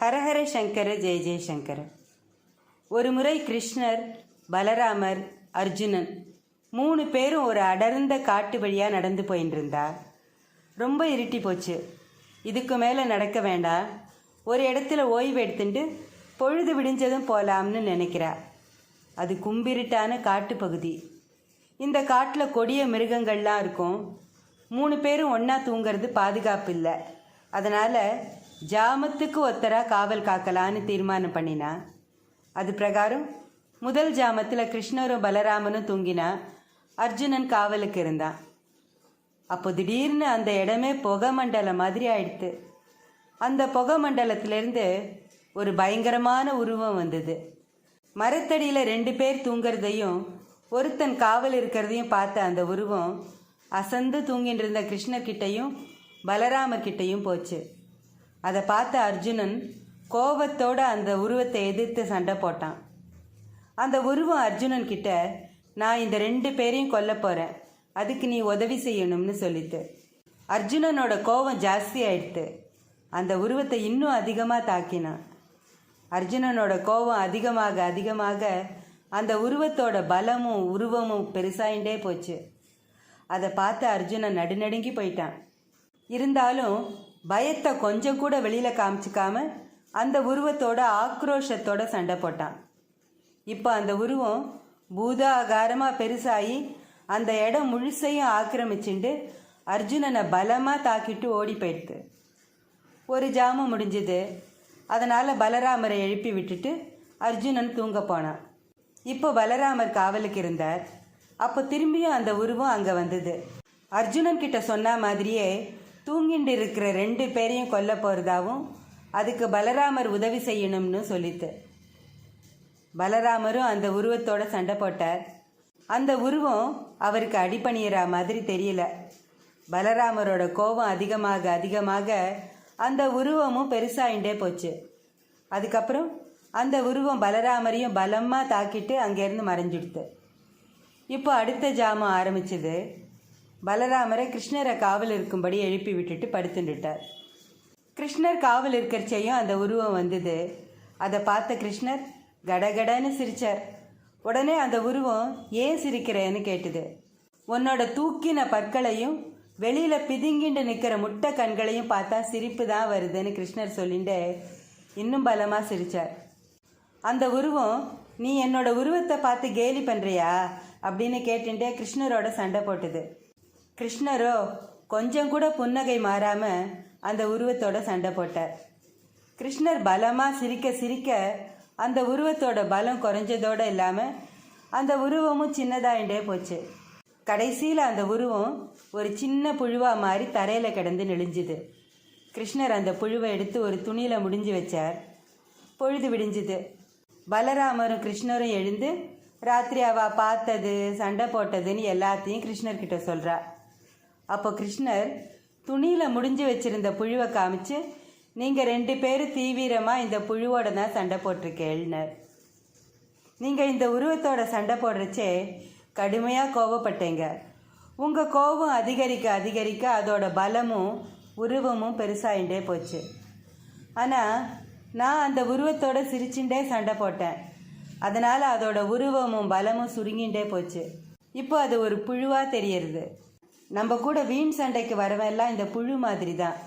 ஹரஹர சங்கர ஜெய ஜெயசங்கர ஒரு முறை கிருஷ்ணர் பலராமர் அர்ஜுனன் மூணு பேரும் ஒரு அடர்ந்த காட்டு வழியாக நடந்து போயின்னு இருந்தா ரொம்ப இருட்டி போச்சு. இதுக்கு மேலே நடக்க வேண்டாம் ஒரு இடத்துல ஓய்வு எடுத்துட்டு பொழுது விடிஞ்சதும் போகலாம்னு நினைக்கிறா. அது கும்பிருட்டான காட்டு பகுதி. இந்த காட்டில் கொடிய மிருகங்கள்லாம் இருக்கும். மூணு பேரும் ஒன்றா தூங்கிறது பாதுகாப்பு இல்லை. அதனால் ஜாமத்துக்கு ஒத்தரா காவல் காக்கலான்னு தீர்மானம் பண்ணினா? அது பிரகாரம் முதல் ஜாமத்தில் கிருஷ்ணரும் பலராமனும் தூங்கினா அர்ஜுனன் காவலுக்கு இருந்தான். அப்போ திடீர்னு அந்த இடமே புகை மண்டலம் மாதிரி ஆயிடுத்து. அந்த புகை மண்டலத்திலேருந்து ஒரு பயங்கரமான உருவம் வந்தது. மரத்தடியில் ரெண்டு பேர் தூங்குறதையும் ஒருத்தன் காவல் இருக்கிறதையும் பார்த்த அந்த உருவம் அசந்து தூங்கிட்டு இருந்த கிருஷ்ணர்கிட்டையும் பலராமர் கிட்டையும் போச்சு. அதை பார்த்த அர்ஜுனன் கோபத்தோடு அந்த உருவத்தை எதிர்த்து சண்டை போட்டான். அந்த உருவம் அர்ஜுனன் கிட்ட நான் இந்த ரெண்டு பேரையும் கொல்ல போகிறேன் அதுக்கு நீ உதவி செய்யணும்னு சொல்லிட்டு. அர்ஜுனனோட கோபம் ஜாஸ்தி ஆயிடுத்து. அந்த உருவத்தை இன்னும் அதிகமாக தாக்கினான். அர்ஜுனனோட கோபம் அதிகமாக அதிகமாக அந்த உருவத்தோட பலமும் உருவமும் பெருசாயிண்டே போச்சு. அதை பார்த்து அர்ஜுனன் நடுநடுங்கி போயிட்டான். இருந்தாலும் பயத்தை கொஞ்சம் கூட வெளியில் காமிச்சிக்காம அந்த உருவத்தோட ஆக்ரோஷத்தோட சண்டை போட்டான். இப்போ அந்த உருவம் பூதாகாரமாக பெருசாகி அந்த இடம் முழுசையும் ஆக்கிரமிச்சுண்டு அர்ஜுனனை பலமாக தாக்கிட்டு ஓடி போயிடுது. ஒரு ஜாமம் முடிஞ்சுது. அதனால் பலராமரை எழுப்பி விட்டுட்டு அர்ஜுனன் தூங்க போனான். இப்போ பலராமர் காவலுக்கு இருந்தார். அப்போ திரும்பியும் அந்த உருவம் அங்கே வந்தது. அர்ஜுனன் கிட்ட சொன்ன மாதிரியே தூங்கிண்டு இருக்கிற ரெண்டு பேரையும் கொல்ல போகிறதாவும் அதுக்கு பலராமர் உதவி செய்யணும்னு சொல்லித்து பலராமரும் அந்த உருவத்தோட சண்டை போட்டார். அந்த உருவம் அவருக்கு அடிப்பணியிற மாதிரி தெரியல. பலராமரோட கோபம் அதிகமாக அதிகமாக அந்த உருவமும் பெருசாயிண்டே போச்சு. அதுக்கப்புறம் அந்த உருவம் பலராமரையும் பலமாக தாக்கிட்டு அங்கேருந்து மறைஞ்சிடுத்து. இப்போ அடுத்த ஜாமம் ஆரம்பிச்சது. பலராமரை கிருஷ்ணரை காவல் இருக்கும்படி எழுப்பி விட்டுட்டு படுத்துட்டுட்டார் கிருஷ்ணர் காவல் இருக்கிறச்சையும் அந்த உருவம் வந்தது. அதை பார்த்த கிருஷ்ணர் கடகடன்னு சிரித்தார் உடனே அந்த உருவம் ஏன் சிரிக்கிறேன்னு கேட்டுது. உன்னோட தூக்கின பற்களையும் வெளியில் பிதுங்கிண்டு நிற்கிற முட்டை கண்களையும் பார்த்தா சிரிப்பு தான் வருதுன்னு கிருஷ்ணர் சொல்லிட்டு இன்னும் பலமாக சிரித்தார் அந்த உருவம் நீ என்னோட உருவத்தை பார்த்து கேலி பண்ணுறியா அப்படின்னு கேட்டுட்டே கிருஷ்ணரோட சண்டை போட்டுது. கிருஷ்ணரோ கொஞ்சம் கூட புன்னகை மாறாம அந்த உருவத்தோட சண்டை போட்டார். கிருஷ்ணர் பலமாக சிரிக்க சிரிக்க அந்த உருவத்தோட பலம் குறைஞ்சதோடு இல்லாமல் அந்த உருவமும் சின்னதாயிண்டே போச்சு. கடைசியில் அந்த உருவம் ஒரு சின்ன புழுவா மாதிரி தரையில் கிடந்து நெளிஞ்சுது. கிருஷ்ணர் அந்த புழுவை எடுத்து ஒரு துணியில் முடிஞ்சு வச்சார். பொழுது விடிஞ்சுது. பலராமரும் கிருஷ்ணரும் எழுந்து ராத்திரி அவ பார்த்தது சண்டை போட்டதுன்னு எல்லாத்தையும் கிருஷ்ணர்கிட்ட சொல்கிறா அப்போ கிருஷ்ணர் துணியில் முடிஞ்சு வச்சிருந்த புழுவை காமிச்சு நீங்கள் ரெண்டு பேரும் தீவிரமாக இந்த புழுவோட தான் சண்டை போட்டிருக்கேள்னர். நீங்கள் இந்த உருவத்தோட சண்டை போடுறச்சே கடுமையாக கோவப்பட்டேங்க. உங்கள் கோபம் அதிகரிக்க அதிகரிக்க அதோட பலமும் உருவமும் பெருசாயிண்டே போச்சு. ஆனால் நான் அந்த உருவத்தோட சிரிச்சுட்டே சண்டை போட்டேன். அதனால் அதோட உருவமும் பலமும் சுருங்கிண்டே போச்சு. இப்போ அது ஒரு புழுவாக தெரியறது. நம்ம கூட வீண் சண்டைக்கு வரவெல்லாம் இந்த புழு மாதிரி தான்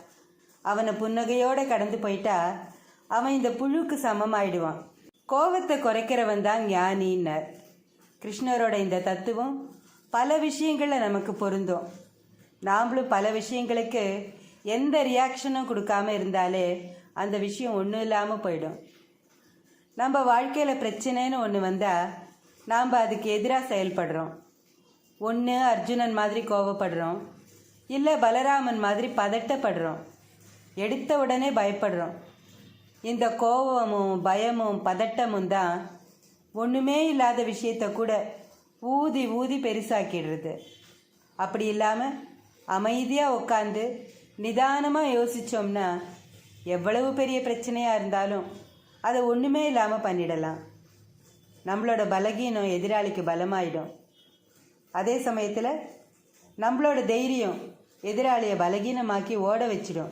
அவனை புன்னகையோடு கடந்து போயிட்டா அவன் இந்த புழுக்கு சமமாயிடுவான். கோவத்தை குறைக்கிறவன் தான் ஞானின்னார். கிருஷ்ணரோட இந்த தத்துவம் பல விஷயங்களில் நமக்கு பொருந்தும். நாமளும் பல விஷயங்களுக்கு எந்த ரியாக்ஷனும் கொடுக்காம இருந்தாலே அந்த விஷயம் ஒன்றும் இல்லாமல் போயிடும். நம்ம வாழ்க்கையில் பிரச்சனைன்னு ஒன்று வந்தால் நாம் அதுக்கு எதிராக செயல்படுறோம். ஒன்று அர்ஜுனன் மாதிரி கோவப்படுறோம். இல்லை பலராமன் மாதிரி பதட்டப்படுறோம். எடுத்த உடனே பயப்படுறோம். இந்த கோபமும் பயமும் பதட்டமும் தான் ஒன்றுமே இல்லாத விஷயத்த கூட ஊதி ஊதி பெருசாக்கிடுறது. அப்படி இல்லாமல் அமைதியாக உட்காந்து நிதானமாக யோசித்தோம்னா எவ்வளவு பெரிய பிரச்சனையாக இருந்தாலும் அதை ஒன்றுமே இல்லாமல் பண்ணிடலாம். நம்மளோட பலகீனம் எதிராளிக்கு பலமாயிடும். அதே சமயத்தில் நம்மளோட தைரியம் எதிராளியை பலகீனமாக்கி ஓட வச்சிடும்.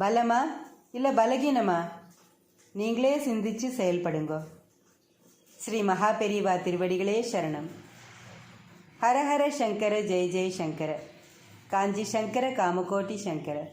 பலமா இல்லை பலகீனமா? நீங்களே சிந்திச்சு செயல்படுங்கோ. ஸ்ரீ மகாபெரிவா திருவடிகளே சரணம். ஹரஹர சங்கர ஜெய் ஜெய் சங்கர. காஞ்சி சங்கர காமகோட்டி சங்கர.